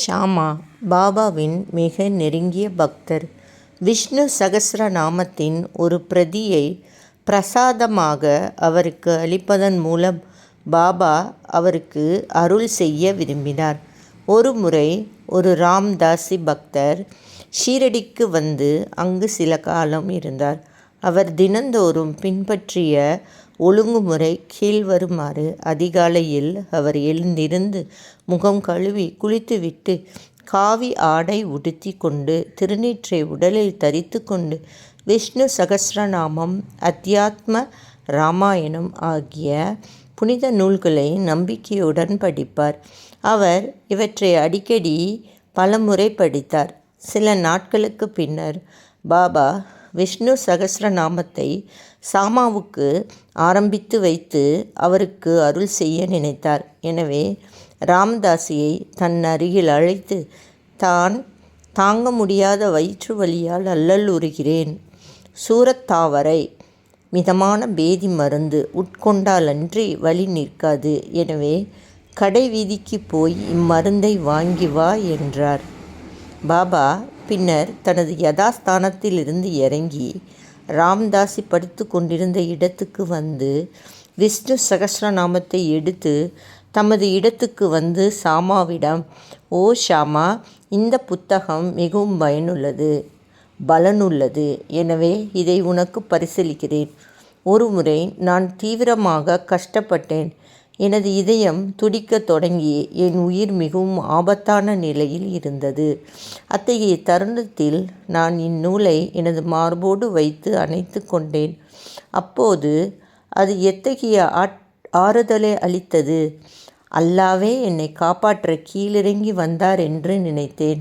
ஷாமா பாபாவின் மிக நெருங்கிய பக்தர். விஷ்ணு சகஸ்ரநாமத்தின் ஒரு பிரதியை பிரசாதமாக அவருக்கு அளிப்பதன் மூலம் பாபா அவருக்கு அருள் செய்ய விரும்பினார். ஒருமுறை ஒரு ராம்தாசி பக்தர் ஷீரடிக்கு வந்து அங்கு சில காலம் இருந்தார். அவர் தினந்தோறும் பின்பற்றிய ஒழுங்குமுறை கீழ்வருமாறு. அதிகாலையில் அவர் எழுந்திருந்து முகம் கழுவி குளித்துவிட்டு காவி ஆடை உடுத்தி கொண்டு திருநீற்றை உடலில் தரித்து கொண்டு விஷ்ணு சகசிரநாமம் அத்தியாத்ம ராமாயணம் ஆகிய புனித நூல்களை நம்பிக்கையுடன் படிப்பார். அவர் இவற்றை அடிக்கடி பலமுறை படித்தார். சில நாட்களுக்குப் பின்னர் பாபா விஷ்ணு சகசிரநாமத்தை சாமாவுக்கு ஆரம்பித்து வைத்து அவருக்கு அருள் செய்ய நினைத்தார். எனவே ராமதாசியை தன் அருகில் அழைத்து தான் தாங்க முடியாத வயிற்று வலியால் அல்லலுறுகிறேன். சூரத்தாவரை மிதமான பேதி மருந்து உட்கொண்டாலன்றி வழி நிற்காது. எனவே கடை வீதிக்கு போய் இம்மருந்தை வாங்கி வா என்றார். பாபா பின்னர் தனது யதாஸ்தானத்திலிருந்து இறங்கி ராம்தாசி படித்து கொண்டிருந்த இடத்துக்கு வந்து விஷ்ணு சகசிரநாமத்தை எடுத்து தமது இடத்துக்கு வந்து சாமாவிடம் ஓ ஷாமா இந்த புத்தகம் மிகவும் பயனுள்ளது பலனுள்ளது. எனவே இதை உனக்கு பரிசீலிக்கிறேன் ஒருமுறை நான் தீவிரமாக கஷ்டப்பட்டேன். எனது இதயம் துடிக்கத் தொடங்கி என் உயிர் மிகவும் ஆபத்தான நிலையில் இருந்தது. அத்தகைய தருணத்தில் நான் இந்நூலை எனது மார்போடு வைத்து அணைத்து கொண்டேன். அப்போது அது எத்தகைய ஆறுதலை அளித்தது. அல்லாவே என்னை காப்பாற்ற கீழிறங்கி வந்தார் என்று நினைத்தேன்.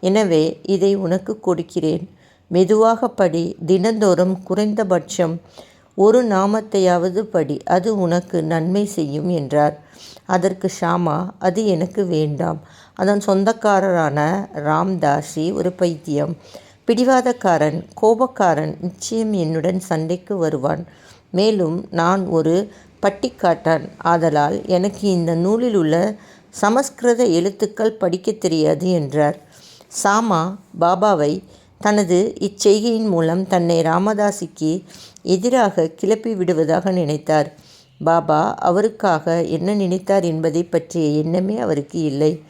எனவே இதை உனக்கு கொடுக்கிறேன். மெதுவாகப்படி தினந்தோறும் குறைந்தபட்சம் ஒரு நாமத்தையாவது படி. அது உனக்கு நன்மை செய்யும் என்றார். அதற்கு ஷாமா அது எனக்கு வேண்டாம். அதன் சொந்தக்காரரான ராம்தாஸி ஒரு பைத்தியம். பிடிவாதக்காரன். கோபக்காரன். நிச்சயம் என்னுடன் சண்டைக்கு வருவான். மேலும் நான் ஒரு பட்டிக்காட்டான். ஆதலால் எனக்கு இந்த நூலில் உள்ள சமஸ்கிருத எழுத்துக்கள் படிக்கத் தெரியாது என்றார். சாமா பாபாவை தனது இச்செய்கையின் மூலம் தன்னை ராமதாசிக்கு கிளப்பி விடுவதாக நினைத்தார். பாபா அவருக்காக என்ன நினைத்தார் என்பதைப் பற்றிய எண்ணமே அவருக்கு இல்லை.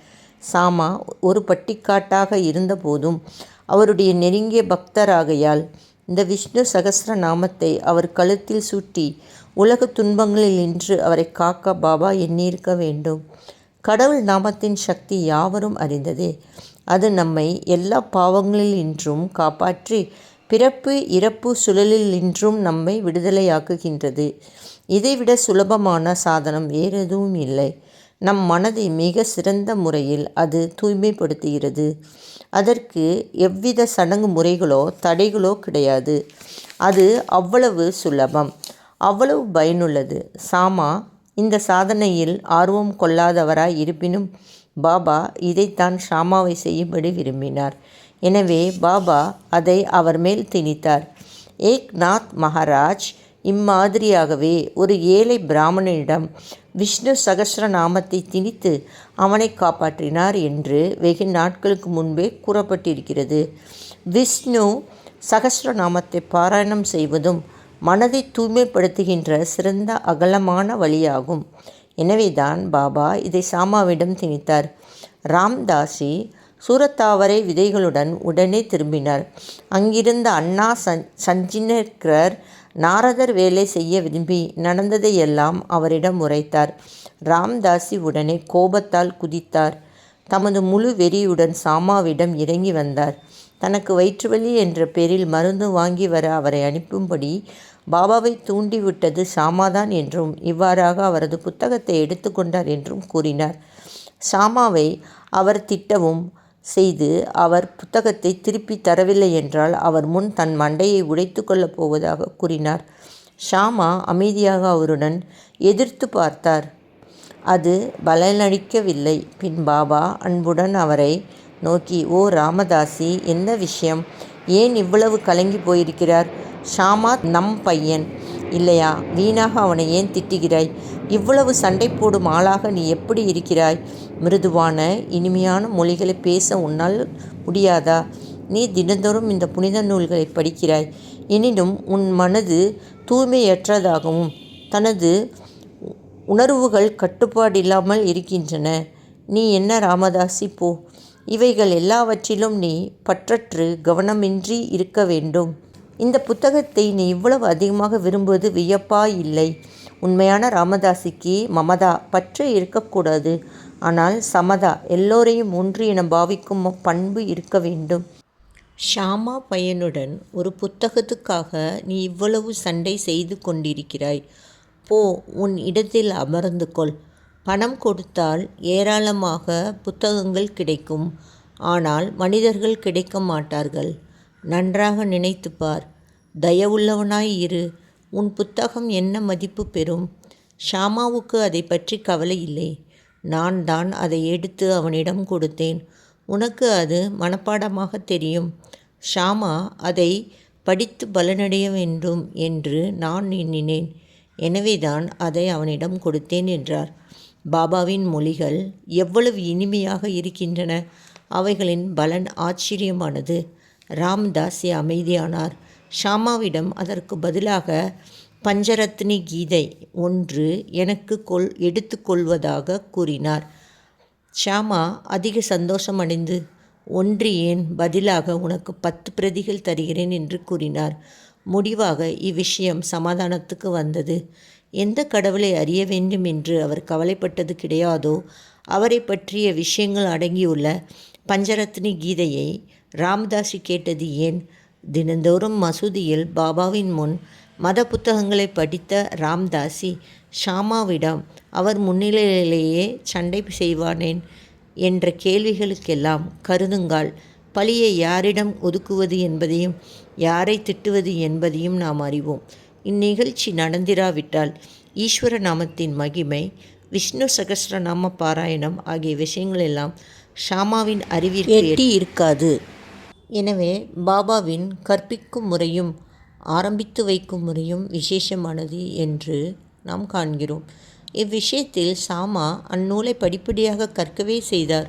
சாமா ஒரு பட்டிக்காட்டாக இருந்தபோதும் அவருடைய நெருங்கிய பக்தராகையால் இந்த விஷ்ணு சகஸ்ரநாமத்தை அவர் கழுத்தில் சூட்டி உலக துன்பங்களில் நின்று அவரை காக்க பாபா எண்ணியிருக்க வேண்டும். கடவுள் நாமத்தின் சக்தி யாவரும் அறிந்ததே. அது நம்மை எல்லா பாவங்களினின்றும் காப்பாற்றி பிறப்பு இறப்பு சுழலினின்றும் நம்மை விடுதலையாக்குகின்றது. இதைவிட சுலபமான சாதனம் வேறெதுவும் இல்லை. நம் மனதை மிக சிறந்த முறையில் அது தூய்மைப்படுத்துகிறது. அதற்கு எவ்வித சடங்கு முறைகளோ தடைகளோ கிடையாது. அது அவ்வளவு சுலபம். அவ்வளவு பயனுள்ளது. சாமா இந்த சாதனையில் ஆர்வம் கொள்ளாதவராய் இருப்பினும் பாபா இதைத்தான் ஷாமாவை செய்யும்படி விரும்பினார். எனவே பாபா அதை அவர் மேல் திணித்தார். ஏக்நாத் மகாராஜ் இம்மாதிரியாகவே ஒரு ஏழை பிராமணனிடம் விஷ்ணு சகஸ்ரநாமத்தைத் திணித்து அவனை காப்பாற்றினார் என்று வெகு நாட்களுக்கு முன்பே கூறப்பட்டிருக்கிறது. விஷ்ணு சகஸ்ரநாமத்தைப் பாராயணம் செய்வதும் மனதை தூய்மைப்படுத்துகின்ற சிறந்த அகலமான வழியாகும். எனவேதான் பாபா இதை சாமாவிடம் திணித்தார். ராம்தாசி சூரத்தாவரை விதைகளுடன் உடனே திரும்பினார். அங்கிருந்த அண்ணா சஞ்சினேக்கர் நாரதர் வேலை செய்ய விரும்பி நடந்ததையெல்லாம் அவரிடம் உரைத்தார். ராம்தாசி உடனே கோபத்தால் குதித்தார். தமது முழு வெறியுடன் சாமாவிடம் இறங்கி வந்தார். தனக்கு வயிற்றுவலி என்ற பேரில் மருந்து வாங்கி வர அவரை அனுப்பும்படி பாபாவை தூண்டிவிட்டது சாமாதான் என்றும் இவ்வாறாக அவரது புத்தகத்தை எடுத்துக்கொண்டார் என்றும் கூறினார். சாமாவை அவர் திட்டவும் செய்து அவர் புத்தகத்தைத் திருப்பித் தரவில்லையென்றால் அவர் முன் தன் மண்டையை உடைத்து கொள்ளப் போவதாக கூறினார். ஷாமா அமைதியாக அவருடன் எதிர்த்து பார்த்தார். அது பலனளிக்கவில்லை. பின் பாபா அன்புடன் அவரை நோக்கி ஓ ராமதாசி என்ன விஷயம்? ஏன் இவ்வளவு கலங்கி போயிருக்கிறார்? ஷாமா நம் பையன். இல்லையா? வீணாக அவனை ஏன் திட்டுகிறாய்? இவ்வளவு சண்டை போடும் ஆளாக நீ எப்படி இருக்கிறாய்? மிருதுவான இனிமையான மொழிகளை பேச உன்னால் முடியாதா? நீ தினந்தோறும் இந்த புனித நூல்களை படிக்கிறாய். எனினும் உன் மனது தூய்மையற்றதாகவும் தனது உணர்வுகள் கட்டுப்பாடில்லாமல் இருக்கின்றன. நீ என்ன ராமதாசி? போ. இவைகள் எல்லாவற்றிலும் நீ பற்றற்று கவனமின்றி இருக்க வேண்டும். இந்த புத்தகத்தை நீ இவ்வளவு அதிகமாக விரும்புவது வியப்பா? இல்லை. உண்மையான ராமதாசிக்கு மமதா பற்று இருக்கக்கூடாது. ஆனால் சமதா எல்லோரையும் ஒன்று என பாவிக்கும் பண்பு இருக்க வேண்டும். ஷாமா பையனுடன் ஒரு புத்தகத்துக்காக நீ இவ்வளவு சண்டை செய்து கொண்டிருக்கிறாய். போ உன் இடத்தில் அமர்ந்து கொள். பணம் கொடுத்தால் ஏராளமாக புத்தகங்கள் கிடைக்கும். ஆனால் மனிதர்கள் கிடைக்க மாட்டார்கள். நன்றாக நினைத்துப் பார் தயவுள்ளவனாய் இரு. உன் புத்தகம் என்ன மதிப்பு பெறும்? ஷாமாவுக்கு அதை பற்றி கவலை இல்லை. நான் தான் அதை எடுத்து அவனிடம் கொடுத்தேன். உனக்கு அது மனப்பாடமாக தெரியும். ஷாமா அதை படித்து பலனடைய வேண்டும் என்று நான் எண்ணினேன். எனவேதான் அதை அவனிடம் கொடுத்தேன் என்றார். பாபாவின் மொழிகள் எவ்வளவு இனிமையாக இருக்கின்றன. அவைகளின் பலன் ஆச்சரியமானது. ராம்தாஸ் அமைதியானார். ஷாமாவிடம் அதற்கு பதிலாக பஞ்சரத்னி கீதை ஒன்று எனக்கு கொள் எடுத்துக்கொள்வதாக கூறினார். ஷாமா அதிக சந்தோஷம் அடைந்து ஒன்று ஏன்? பதிலாக உனக்கு பத்து பிரதிகள் தருகிறேன் என்று கூறினார். முடிவாக இவ்விஷயம் சமாதானத்துக்கு வந்தது. எந்த கடவுளை அறிய வேண்டும் என்று அவர் கவலைப்பட்டது கிடையாதோ அவரை பற்றிய விஷயங்கள் அடங்கியுள்ள பஞ்சரத்னி கீதையை ராமதாசி கேட்டது ஏன்? தினந்தோறும் மசூதியில் பாபாவின் முன் மத புத்தகங்களை படித்த ராம்தாசி ஷாமாவிடம் அவர் முன்னிலையிலேயே சண்டை செய்வானேன் என்ற கேள்விகளுக்கெல்லாம் கருதுங்கால் பழியை யாரிடம் ஒதுக்குவது என்பதையும் யாரை திட்டுவது என்பதையும் நாம் அறிவோம். இந்நிகழ்ச்சி நடந்திராவிட்டால் ஈஸ்வர நாமத்தின் மகிமை விஷ்ணு சகஸ்ரநாம பாராயணம் ஆகிய விஷயங்கள் எல்லாம் ஷாமாவின் அறிவிற்கு எட்டி இருக்காது. எனவே பாபாவின் கற்பிக்கும் முறையும் ஆரம்பித்து வைக்கும் முறையும் விசேஷமானது என்று நாம் காண்கிறோம். இவ்விஷயத்தில் சாமா அந்நூலை படிப்படியாக கற்கவே செய்தார்.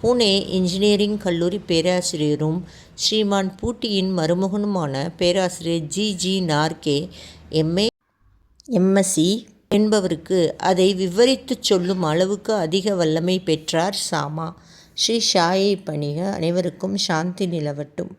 பூனே இன்ஜினியரிங் கல்லூரி பேராசிரியரும் ஸ்ரீமான் பூட்டியின் மருமகனுமான பேராசிரியர் G G Narke MA MSc என்பவருக்கு அதை விவரித்துச் சொல்லும் அளவுக்கு அதிக வல்லமை பெற்றார் சாமா. ஸ்ரீ ஷாயை பணிக அனைவருக்கும் சாந்தி நிலவட்டும்.